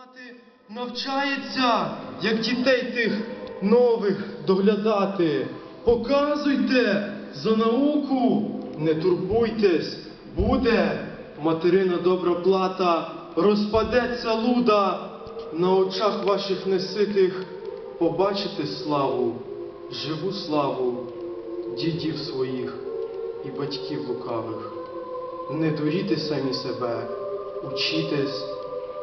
мати навчається, як дітей тих нових доглядати. Показуйте за науку, не турбуйтесь, буде материна добра плата, розпадеться луда, на очах ваших неситих побачите славу, живу славу дідів своїх і батьків лукавих. Не дуріте самі себе, учітесь,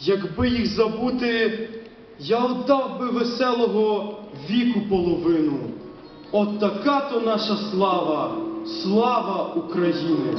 Якби їх забути, я отдав би веселого віку половину. От така то наша слава, слава України.